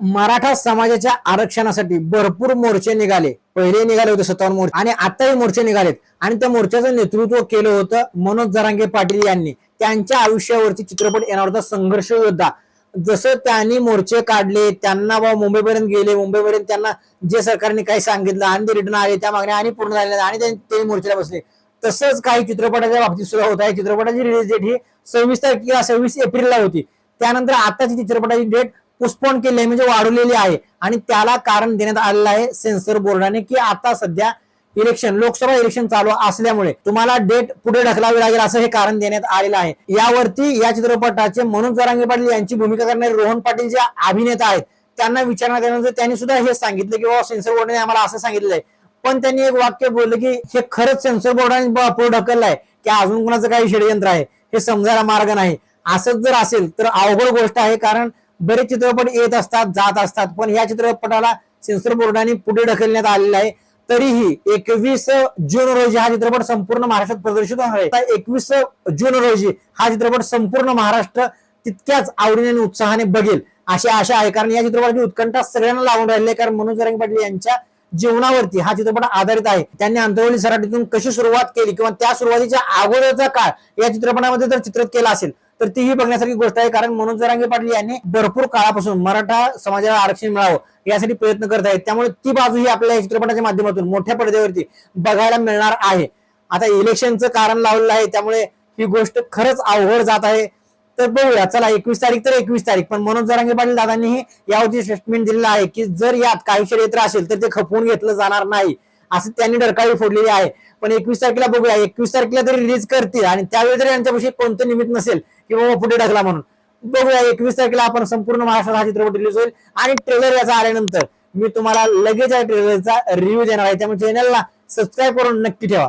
मराठा समाजाच्या आरक्षणासाठी भरपूर मोर्चे निघाले. पहिले निघाले होते सत्तावन्न मोर्चे आणि आताही मोर्चे निघालेत. आणि त्या मोर्चाचं नेतृत्व केलं होतं मनोज जरांगे पाटील यांनी. त्यांच्या आयुष्यावरती चित्रपट येणार होता संघर्ष योद्धा. जसं त्यांनी मोर्चे काढले त्यांना बा मुंबईपर्यंत गेले. मुंबईपर्यंत त्यांना जे सरकारने काही सांगितलं आणि ते रिटर्न आले त्या मागण्या आणि पूर्ण झालेल्या आणि ते- मोर्चेला बसले. तसंच काही चित्रपटाच्या बाबतीत सुद्धा होत आहे. चित्रपटाची रिलीज डेट ही सव्वीस तारखेला सव्वीस एप्रिलला होती. त्यानंतर आताची चित्रपटाची डेट पोस्टपोन केली आहे म्हणजे वाढवलेली आहे. आणि त्याला कारण देण्यात आलेलं आहे सेन्सर बोर्डाने की आता सध्या इलेक्शन लोकसभा इलेक्शन चालू असल्यामुळे तुम्हाला डेट पुढे ढकलावी लागेल असं हे कारण देण्यात आलेलं आहे. यावरती या चित्रपटाचे मनोज जरांगे पाटील यांची भूमिका करणारे रोहन पाटील जे अभिनेता आहेत त्यांना विचारण्यात आल्यानंतर त्यांनी सुद्धा हे सांगितलं की बाबा सेन्सर बोर्डाने आम्हाला असं सांगितलं आहे. पण त्यांनी एक वाक्य बोललं की हे खरंच सेन्सर बोर्डाने पुढे ढकललं आहे की अजून कुणाचं काही षडयंत्र आहे हे समजायला मार्ग नाही. असंच जर असेल तर अवघड गोष्ट आहे कारण बरेच चित्रपट येत असतात जात असतात पण या चित्रपटाला सेन्सर बोर्डाने पुढे ढकलण्यात आलेलं आहे. तरीही एकवीस जून रोजी हा चित्रपट संपूर्ण महाराष्ट्रात प्रदर्शित होणार आहे. एकवीस जून रोजी हा चित्रपट संपूर्ण महाराष्ट्र तितक्याच आवडीने आणि उत्साहाने बघेल. अशी आशा आहे कारण या चित्रपटाची उत्कंठा सगळ्यांना लागून राहिली आहे कारण मनोज रंग पाटील यांच्या जीवनावरती हा चित्रपट आधारित आहे. त्यांनी अंतरवली सराटीतून कशी सुरुवात केली किंवा त्या सुरुवातीच्या अगोदरचा काळ या चित्रपटामध्ये जर चित्रित केला असेल तर तीही बघण्यासारखी गोष्ट आहे. कारण मनोज जरांगे पाटील यांनी भरपूर काळापासून मराठा समाजाला आरक्षण मिळावं यासाठी प्रयत्न करत आहेत. त्यामुळे ती बाजूही आपल्या या चित्रपटाच्या माध्यमातून मोठ्या पडद्यावरती बघायला मिळणार आहे. आता इलेक्शनचं कारण लावलेलं आहे. त्यामुळे ही गोष्ट खरंच अवघड जात आहे. तर बघूया. चला एकवीस तारीख तर एकवीस तारीख. पण मनोज जरांगे पाटील दादांनीही यावरती स्टेटमेंट दिलेलं आहे की जर यात काही षडयंत्र असेल तर ते खपवून घेतलं जाणार नाही. असं त्यांनी डरकाळी फोडलेली आहे. पण एकवीस तारखेला बघूया. एकवीस तारखेला तरी रिलीज करतील आणि त्यावेळी तरी यांच्यापाशी कोणतं निमित्त नसेल की बाबा पुढे ढकला म्हणून. बघूया. एकवीस तारखेला आपण संपूर्ण महाराष्ट्रात हा चित्रपट रिलीज होईल आणि ट्रेलर याचा आल्यानंतर मी तुम्हाला लगेच या ट्रेलरचा रिव्ह्यू देणार आहे. त्यामुळे चॅनलला सबस्क्राईब करून नक्की ठेवा.